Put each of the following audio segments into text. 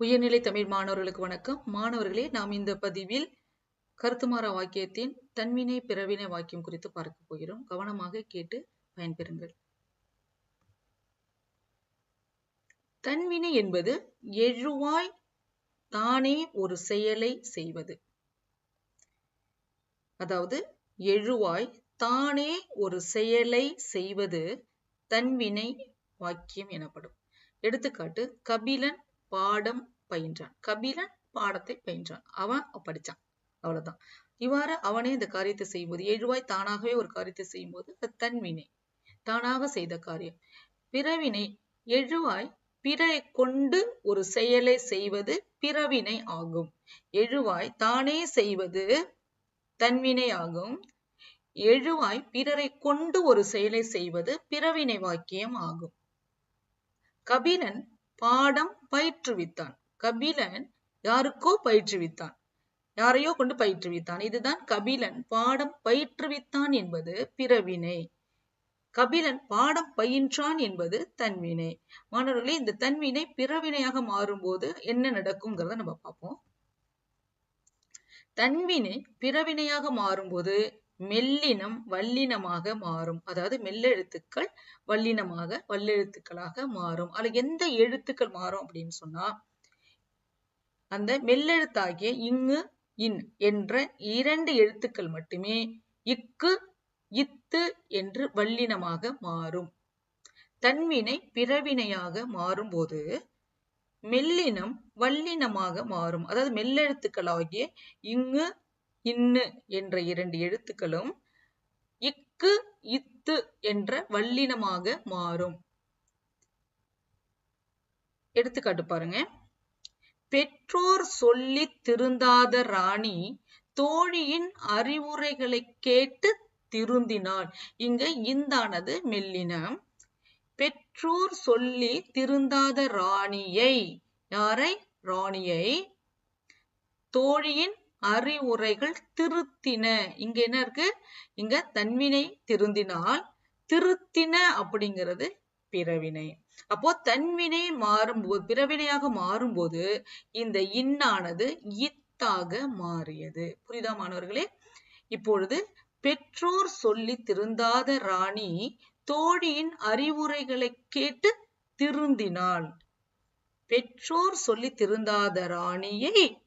உயர்நிலை தமிழ் மாணவர்களுக்கு வணக்கம். மாணவர்களே நாம் இந்த பதிவில் கருத்துமாற வாக்கியத்தின் தன்வினை பிறவினை வாக்கியம் குறித்து பார்க்க போகிறோம். கவனமாக கேட்டு பயன்பெறுங்கள். தன்வினை என்பது எழுவாய் தானே ஒரு செயலை செய்வது. அதாவது எழுவாய் தானே ஒரு செயலை செய்வது தன்வினை வாக்கியம் எனப்படும். எடுத்துக்காட்டு கபிலன் பாடம் பயின்றான். கபிலன் பாடத்தை பயின்றான். அவன் படிச்சான். அவ்வளவுதான். இவ்வாறு அவனே இந்த காரியத்தை செய்யும்போது எழுவாய் தானாகவே ஒரு காரியத்தை செய்யும்போது அது தன்வினை தானாக செய்த காரியம். பிறவினை எழுவாய் பிறரை கொண்டு ஒரு செயலை செய்வது பிறவினை ஆகும். எழுவாய் தானே செய்வது தன்வினை ஆகும். எழுவாய் பிறரை கொண்டு ஒரு செயலை செய்வது பிறவினை வாக்கியம் ஆகும். கபிலன் பாடம் பயிற்றுவித்தான். கபிலன் யாருக்கோ பயிற்றுவித்தான். யாரையோ கொண்டு பயிற்றுவித்தான். இதுதான் கபிலன் பாடம் பயிற்றுவித்தான் என்பது பிறவினை. கபிலன் பாடம் பயின்றான் என்பது தன்வினை. மாணவர்களே இந்த தன்வினை பிறவினையாக மாறும்போது என்ன நடக்குங்கிறத நம்ம பார்ப்போம். தன்வினை பிறவினையாக மாறும்போது மெல்லினம் வல்லினமாக மாறும். அதாவது மெல்லெழுத்துக்கள் வல்லினமாக வல்லெழுத்துக்களாக மாறும். அதுல எந்த எழுத்துக்கள் மாறும் அப்படின்னு சொன்னா அந்த மெல்லெழுத்தாகிய இங்கு இன் என்ற இரண்டு எழுத்துக்கள் மட்டுமே இக்கு இத்து என்று வல்லினமாக மாறும். தன்வினை பிறவினையாக மாறும்போது மெல்லினம் வல்லினமாக மாறும். அதாவது மெல்லெழுத்துக்களாகிய இங்கு இன்னு என்ற இரண்டு எழுத்துக்களும் இக்கு இத்து என்ற வல்லினமாக மாறும். எடுத்துக்காட்டு பாருங்க. பெற்றோர் சொல்லி திருந்தாத ராணி தோழியின் அறிவுரைகளை கேட்டு திருந்தினாள். இங்க இந்தானது மெல்லினம். பெற்றோர் சொல்லி திருந்தாத ராணியை யாரை? ராணியை. தோழியின் அறிவுரைகள் திருத்தின. இங்க என்ன இருக்கு? இங்க தன்வினை திருந்தினால் திருத்தின அப்படிங்கிறது பிறவினை. அப்போ தன்வினை மாறும்போது பிறவினையாக மாறும்போது இந்த இன்னானது இத்தாக மாறியது. புரியுதா மாணவர்களே? இப்பொழுது பெற்றோர் சொல்லி திருந்தாத ராணி தோழியின் அறிவுரைகளை கேட்டு திருந்தினாள். பெற்றோர் சொல்லி திருந்தாத ராணியை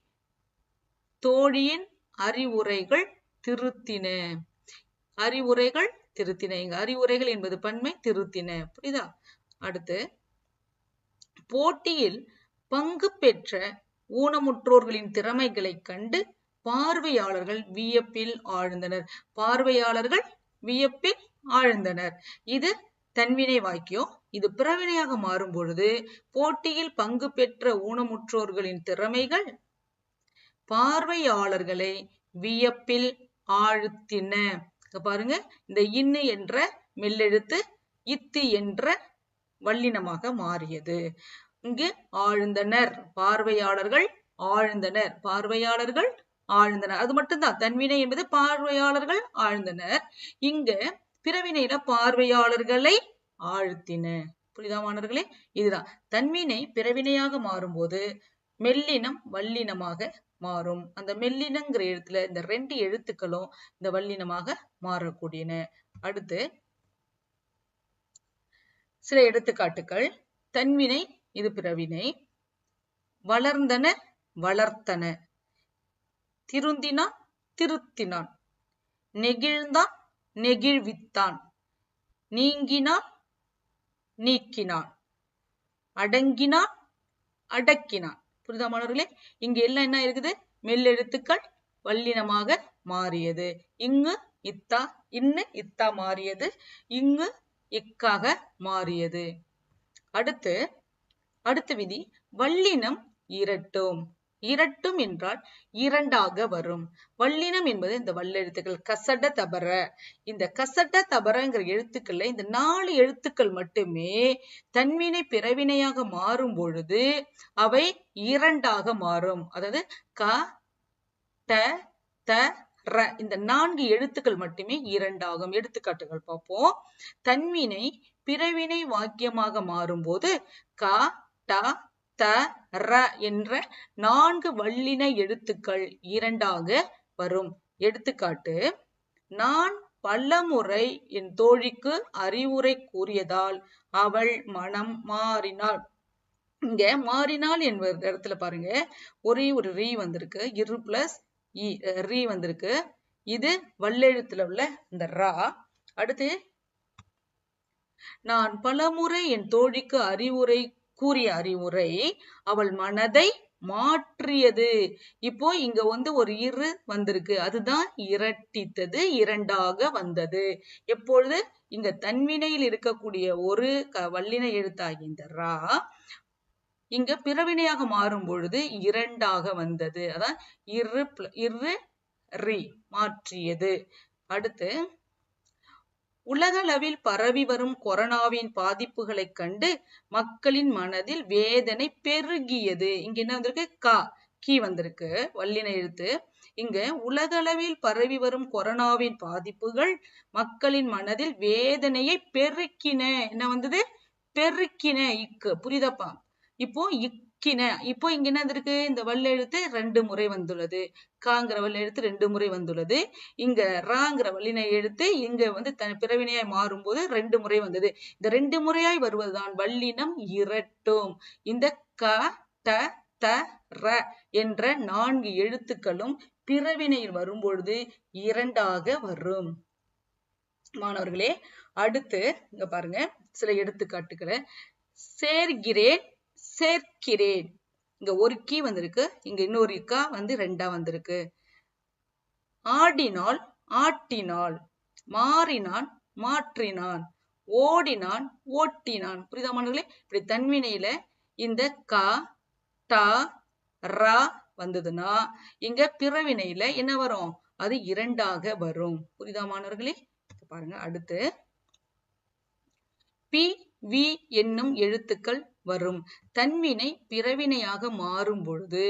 தோழியின் அறிவுரைகள் திருத்தின. அறிவுரைகள் திருத்தின. இங்க அறிவுரைகள் என்பது பன்மை திருத்தின. புரியுதா? அடுத்து போட்டியில் பங்கு பெற்ற ஊனமுற்றோர்களின் திறமைகளை கண்டு பார்வையாளர்கள் வியப்பில் ஆழ்ந்தனர். பார்வையாளர்கள் வியப்பில் ஆழ்ந்தனர். இது தன்வினை வாக்கியம் இது பிறவினையாக மாறும் பொழுது போட்டியில் பங்கு பெற்ற ஊனமுற்றோர்களின் திறமைகள் பார்வையாளர்களை வியப்பில் ஆழ்த்தின. பாருங்க இந்த இன்னு என்ற மெல்லெழுத்து இத்து என்ற வல்லினமாக மாறியது. இங்கு ஆழ்ந்தனர் பார்வையாளர்கள் ஆழ்ந்தனர் பார்வையாளர்கள் ஆழ்ந்தனர். அது மட்டும்தான் தன்வினை என்பது பார்வையாளர்கள் ஆழ்ந்தனர். இங்க பிறவினையில பார்வையாளர்களை ஆழ்த்தின. புரியுதா மாணவர்களே? இதுதான். தன்வினை பிறவினையாக மாறும்போது மெல்லினம் வல்லினமாக மாறும். அந்த மெல்லினங்கிற எழுத்துல இந்த ரெண்டு எழுத்துக்களும் இந்த வல்லினமாக மாறக்கூடியன. அடுத்து சில எடுத்துக்காட்டுகள். தன்வினை இது பிறவினை. வளர்ந்தன வளர்த்தன. திருந்தினான் திருத்தினான். நெகிழ்ந்தான் நெகிழ்வித்தான். நீங்கினான் நீக்கினான். அடங்கினான் அடக்கினான். புரிதா மாணவர்களே? இங்க எல்லாம் என்ன இருக்குது? மெல்லெழுத்துக்கள் வல்லினமாக மாறியது. இங்கு இத்தா இன்னு இத்தா மாறியது. இங்கு இக்காக மாறியது. அடுத்து அடுத்த விதி வல்லினம் இரட்டும். இரட்டும் என்றால் இரண்டாக வரும். வல்லினம் என்பது இந்த வல்லெழுத்துக்கள். கசட தபர. இந்த கசட தபரங்கிற எழுத்துக்கள்ல இந்த நாலு எழுத்துக்கள் மட்டுமே தன்வினை பிறவினையாக மாறும் பொழுது அவை இரண்டாக மாறும். அதாவது க ட த ர. இந்த நான்கு எழுத்துக்கள் மட்டுமே இரண்டாகும். எடுத்துக்காட்டுகள் பார்ப்போம். தன்வினை பிறவினை வாக்கியமாக மாறும்போது க ட த ர என்ற நான்கு வல்லின எழுத்துக்கள் இரண்டாக வரும். எடுத்துக்காட்டு நான் பலமுறை என் தோழிக்கு அறிவுரை கூறியதால் அவள் மனம் மாறினாள். இங்க மாறினாள் என்பது இடத்துல பாருங்க. ஒரே ஒரு ரீ வந்திருக்கு. இரு பிளஸ் இ ரீ வந்திருக்கு. இது வல்லெழுத்துல உள்ள இந்த ரா. அடுத்து நான் பலமுறை என் தோழிக்கு அறிவுரை கூறிய அறிவுரை அவள் மனதை மாற்றியது. இப்போ இங்க வந்து ஒரு இரு வந்திருக்கு. அதுதான் இரட்டித்தது இரண்டாக வந்தது. எப்பொழுது? இங்க தன்வினையில் இருக்கக்கூடிய ஒரு க வல்லின எழுத்தாகிய இந்த ரா இங்க பிறவினையாக மாறும் பொழுது இரண்டாக வந்தது. அதான் இரு இரு ரி மாற்றியது. அடுத்து உலகளவில் பரவி வரும் கொரோனாவின் பாதிப்புகளை கண்டு மக்களின் மனதில் வேதனை பெருகியது. இங்க என்ன வந்திருக்கு? கா கீ வந்திருக்கு. வல்லின எழுத்து. இங்க உலகளவில் பரவி வரும் கொரோனாவின் பாதிப்புகள் மக்களின் மனதில் வேதனையை பெருக்கின. என்ன வந்தது? பெருக்கின. இக்கு. புரியுதப்பா? இப்போ கிண இப்போ இங்க என்ன வந்திருக்கு? இந்த வல்லெழுத்து ரெண்டு முறை வந்துள்ளது. காங்கிற வல்லெழுத்து ரெண்டு முறை வந்துள்ளது. இங்க ராங்கிற வல்லின எழுத்து இங்க வந்து தன் பிறவினையாய் மாறும்போது ரெண்டு முறை வந்தது. இந்த ரெண்டு முறையாய் வருவதுதான் வல்லினம் இரட்டும். இந்த க ட த ர என்ற நான்கு எழுத்துக்களும் பிறவினையில் வரும்பொழுது இரண்டாக வரும். மாணவர்களே அடுத்து இங்க பாருங்க. சில எடுத்துக்காட்டுகளை சேர்கிறேன் சேர்க்கிறேன். இங்க ஒரு கீ வந்திருக்கு. இங்க இன்னொரு கா வந்து ரெண்டா வந்திருக்கு. ஆடினால் ஆட்டினாள் மாறினான் மாற்றினான் ஓடினான் ஓட்டினான். புரியுதா மாணவர்களே இப்படி தன்வினையில இந்த கா டா ரா வந்ததுன்னா இங்க பிறவினையில என்ன வரும்? அது இரண்டாக வரும். புரியுதா மாணவர்களே? பாருங்க அடுத்து. பி வி என்னும் எழுத்துக்கள் வரும். தன்வினை பிறவினையாக மாறும் பொழுது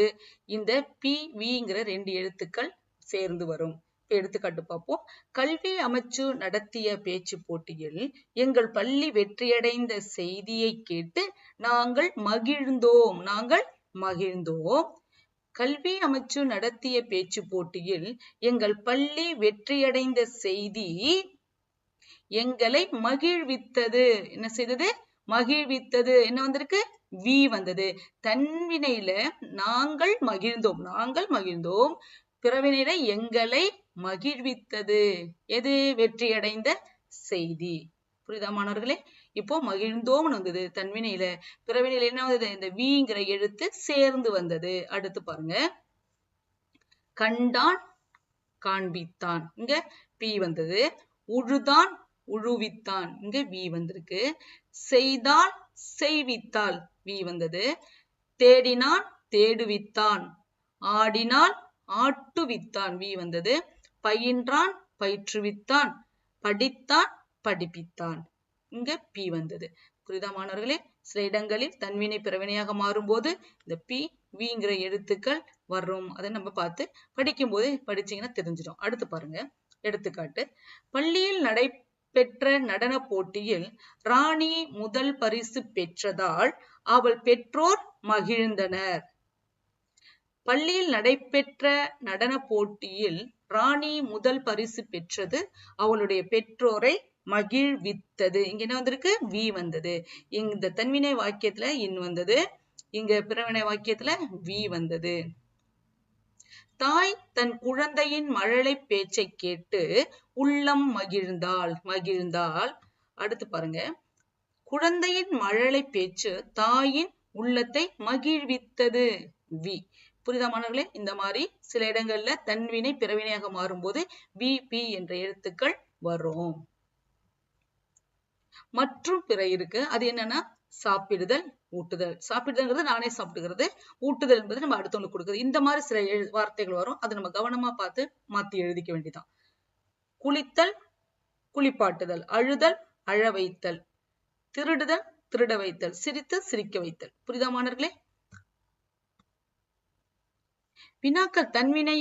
இந்த பி விங்கிற ரெண்டு எழுத்துக்கள் சேர்ந்து வரும். எடுத்துக்காட்டு பார்ப்போம். கல்வி அமைச்சு நடத்திய பேச்சு போட்டியில் எங்கள் பள்ளி வெற்றியடைந்த செய்தியை கேட்டு நாங்கள் மகிழ்ந்தோம். நாங்கள் மகிழ்ந்தோம். கல்வி அமைச்சு நடத்திய பேச்சு போட்டியில் எங்கள் பள்ளி வெற்றியடைந்த செய்தி எங்களை மகிழ்வித்தது. என்ன செய்தது? மகிழ்வித்தது. என்ன வந்திருக்கு? வி வந்தது. தன்வினையில நாங்கள் மகிழ்ந்தோம். நாங்கள் மகிழ்ந்தோம். பிறவினையில எங்களை மகிழ்வித்தது. எது? வெற்றியடைந்த செய்தி. புரியுதா மாணவர்களே? இப்போ மகிழ்ந்தோம்னு வந்தது தன்வினையில. பிறவினையில என்ன வந்தது? இந்த விங்கிற எழுத்து சேர்ந்து வந்தது. அடுத்து பாருங்க. கண்டான் காண்பித்தான். இங்க பி வந்தது. உழுதான் உழுவித்தான். இங்க வி வந்திருக்கு. செய்தால் செய்வித்தால் வி வந்தது. தேடினான் தேடுவித்தான். ஆடினான் ஆட்டுவித்தான் வி வந்தது. பயின்றான் பயிற்றுவித்தான். படித்தான் படிப்பித்தான். இங்க பி வந்தது. புரிதா மாணவர்களே? சில இடங்களில் தன்வினை பிறவினையாக மாறும்போது இந்த பி விங்கிற எழுத்துக்கள் வரும். அதை நம்ம பார்த்து படிக்கும்போது படிச்சீங்கன்னா தெரிஞ்சிடும். அடுத்து பாருங்க. எடுத்துக்காட்டு. பள்ளியில் நடை பெற்ற நடன போட்டியில் ராணி முதல் பரிசு பெற்றதால் அவள் பெற்றோர் மகிழ்ந்தனர். பள்ளியில் நடைபெற்ற நடன போட்டியில் ராணி முதல் பரிசு பெற்றது. அவளுடைய பெற்றோரை மகிழ்வித்தது. இங்க என்ன வந்திருக்கு? வி வந்தது. இந்த தன்வினை வாக்கியத்துல இன் வந்தது. இங்க பிறவினை வாக்கியத்துல வி வந்தது. தாய் தன் குழந்தையின் மழலை பேச்சை கேட்டு உள்ளம் மகிழ்ந்தாள் மகிழ்ந்தாள். அடுத்து பாருங்க. குழந்தையின் மழலை பேச்சு தாயின் உள்ளத்தை மகிழ்வித்தது. வி. புரிதா மாணவர்களே? இந்த மாதிரி சில இடங்கள்ல தன்வினை பிறவினையாக மாறும்போது வி பி என்ற எழுத்துக்கள் வரும். மற்றும் பிற இருக்கு. அது என்னன்னா சாப்பிடுதல் ஊட்டுதல். சாப்பிடுதல்ங்கிறது நானே சாப்பிடுகிறது ஊட்டுதல் என்பது நம்ம அடுத்தவங்களுக்கு கொடுக்குறது. இந்த மாதிரி சில வார்த்தைகள் வரும். அதை நம்ம கவனமா பார்த்து மாத்தி எழுதிக்க வேண்டியதான் குளித்தல் குளிப்பாட்டுதல். அழுதல் அழ வைத்தல் திருடுதல் திருட வைத்தல். சிரித்து சிரிக்க வைத்தல். புரிதா மாணவர்களே? வினாக்கள் தன்வினை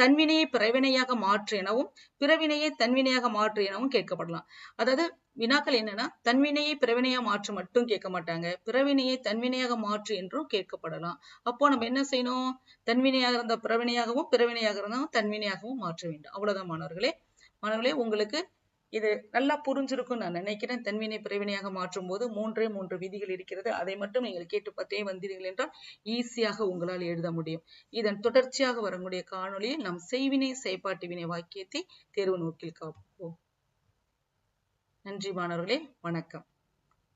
தன்வினையை பிறவினையாக மாற்று எனவும் பிறவினையை தன்வினையாக மாற்று எனவும் கேட்கப்படலாம். அதாவது வினாக்கள் என்னன்னா தன்வினையை பிறவினையா மாற்று மட்டும் கேட்க மாட்டாங்க. பிறவினையை தன்வினையாக மாற்று என்றும் கேட்கப்படலாம். அப்போ நம்ம என்ன செய்யணும்? தன்வினையாக இருந்த பிறவினையாகவும் பிறவினையாக இருந்தாலும் தன்வினையாகவும் மாற்ற வேண்டும். அவ்வளவுதான் மாணவர்களே. மாணவர்களே உங்களுக்கு இது நல்லா புரிஞ்சிருக்கும் நான் நினைக்கிறேன். தன்வினை பிறவினையாக மாற்றும் போது மூன்றே மூன்று விதிகள் இருக்கிறது. அதை மட்டும் நீங்கள் கேட்டு பார்த்தே வந்தீர்கள் என்றால் ஈஸியாக உங்களால் எழுத முடியும். இதன் தொடர்ச்சியாக வரக்கூடிய காணொளியில் நாம் செய்வினை செயற்பாட்டு வினை வாக்கியத்தை தேர்வு நோக்கில் காப்போம். நன்றி மாணவர்களே. வணக்கம்.